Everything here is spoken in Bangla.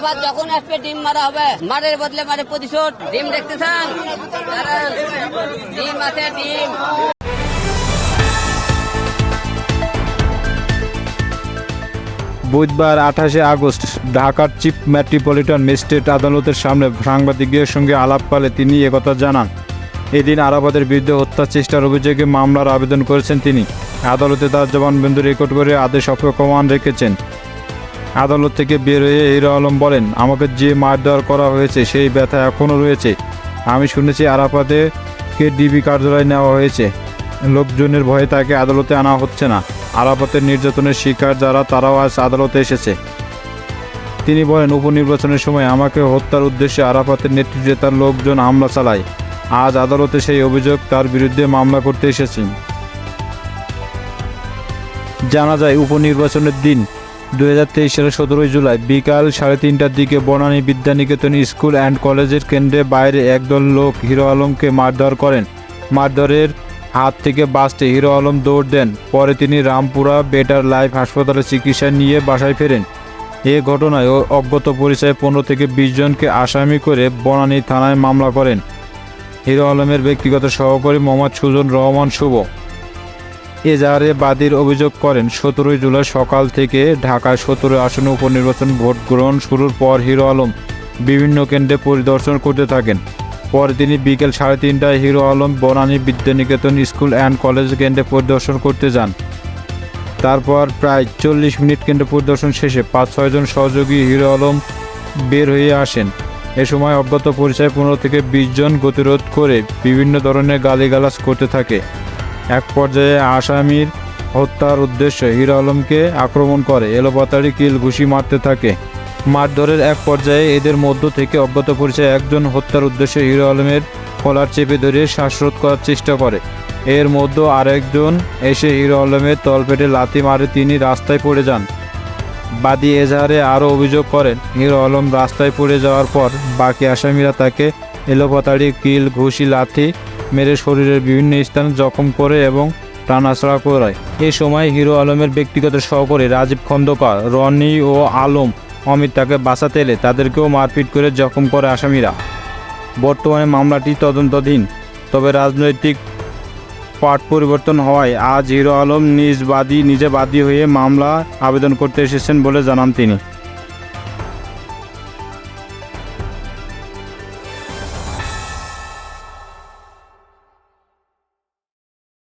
আবার যখন আসবে, ডিম মারা হবে। মারের বদলে মারে প্রতিশোধ। ডিম দেখতে চান ডিম আছে, ডিম। বুধবার আঠাশে আগস্ট, ঢাকার চিফ মেট্রোপলিটন ম্যাজিস্ট্রেট আদালতের সামনে সাংবাদিকদের সঙ্গে আলাপকালে তিনি একথা জানান। এদিন আরাফাতের বিরুদ্ধে হত্যা চেষ্টার অভিযোগে মামলার আবেদন করেছেন তিনি। আদালতে তার জবানবন্দি রেকর্ড করে আদেশ অপেক্ষমান রেখেছেন। আদালত থেকে বের হয়ে হিরো আলম বলেন, আমাকে যে মারধর করা হয়েছে সেই ব্যথা এখনও রয়েছে। আমি শুনেছি আরাফাতেকে ডিবি কার্যালয়ে নেওয়া হয়েছে। লোকজনের ভয়ে তাকে আদালতে আনা হচ্ছে না। আরাফাতের নির্যাতনের শিকার যারা, তারাও আজ আদালতে এসেছে। তিনি বলেন, উপনির্বাচনের সময় আমাকে হত্যার উদ্দেশ্যে আরাফাতের নেতৃত্বে তার লোকজন হামলা চালায়। আজ আদালতে সেই অভিযোগ তার বিরুদ্ধে মামলা করতে এসেছেন। জানা যায়, উপনির্বাচনের দিন দু হাজার তেইশ সালের সতেরোই জুলাই বিকাল সাড়ে তিনটার দিকে বনানী বিদ্যানিকেতন স্কুল অ্যান্ড কলেজের কেন্দ্রে বাইরে একদল লোক হিরো আলমকে মারধর করেন। মারধরের হাত থেকে বাঁচতে হিরো আলম দৌড় দেন। পরে তিনি রামপুরা বেটার লাইফ হাসপাতালে চিকিৎসা নিয়ে বাসায় ফেরেন। এ ঘটনায় অজ্ঞাত পরিচয়ে পনেরো থেকে বিশ জনকে আসামি করে বনানী থানায় মামলা করেন। হিরো আলমের ব্যক্তিগত সহকারী মোহাম্মদ সুজন রহমান শুভ। এজাহারে বাদীর অভিযোগ করেন, সতেরোই জুলাই সকাল থেকে ঢাকায় সতেরো আসনে উপনির্বাচন ভোট গ্রহণ শুরুর পর হিরো আলম বিভিন্ন কেন্দ্রে পরিদর্শন করতে থাকেন। পরে তিনি বিকেল সাড়ে তিনটায় Hero Alam Banani Bidyaniketan school and college কেন্দ্রে পরিদর্শন করতে যান। তারপর প্রায় চল্লিশ মিনিট কেন্দ্র পরিদর্শন শেষে পাঁচ ছয়জন সহযোগী হিরো আলম বের হয়ে আসেন। এ সময় অজ্ঞাত পরিচয় পনেরো থেকে বিশ জন গতিরোধ করে বিভিন্ন ধরনের গালিগালাজ করতে থাকে। এক পর্যায়ে আসামির হত্যার উদ্দেশ্যে হিরো আলমকে আক্রমণ করে। এলোপাতাড়ি কিল ঘুষি মারতে থাকে। মারধরের এক পর্যায়ে এদের মধ্য থেকে অজ্ঞাত পরিচয় একজন হত্যার উদ্দেশ্যে হিরো আলমের কলার চেপে ধরে শ্বাসরোধ করার চেষ্টা করে। এর মধ্যে আরেকজন এসে হিরো আলমের তলপেটে লাথি মারে তিনি রাস্তায় পড়ে যান। বাদী এজাহারে আরও অভিযোগ করেন, হিরো আলম রাস্তায় পড়ে যাওয়ার পর বাকি আসামিরা তাকে এলোপাতাড়ি কিল ঘুষি লাথি মেরে শরীরের বিভিন্ন স্থান জখম করে এবং টানাছড়া করায়। এ সময় হিরো আলমের ব্যক্তিগত সহকারী রাজীব খন্দকার, রনি ও আলম অমিত তাকে বাঁচাতে এলে তাদেরকেও মারপিট করে জখম করে আসামিরা। বর্তমানে মামলাটি তদন্তাধীন, তবে রাজনৈতিক পাট পরিবর্তন হওয়ায় আজ হিরো আলম নিজ বাদী, নিজে বাদী হয়ে মামলা আবেদন করতে এসেছেন বলে জানান তিনি।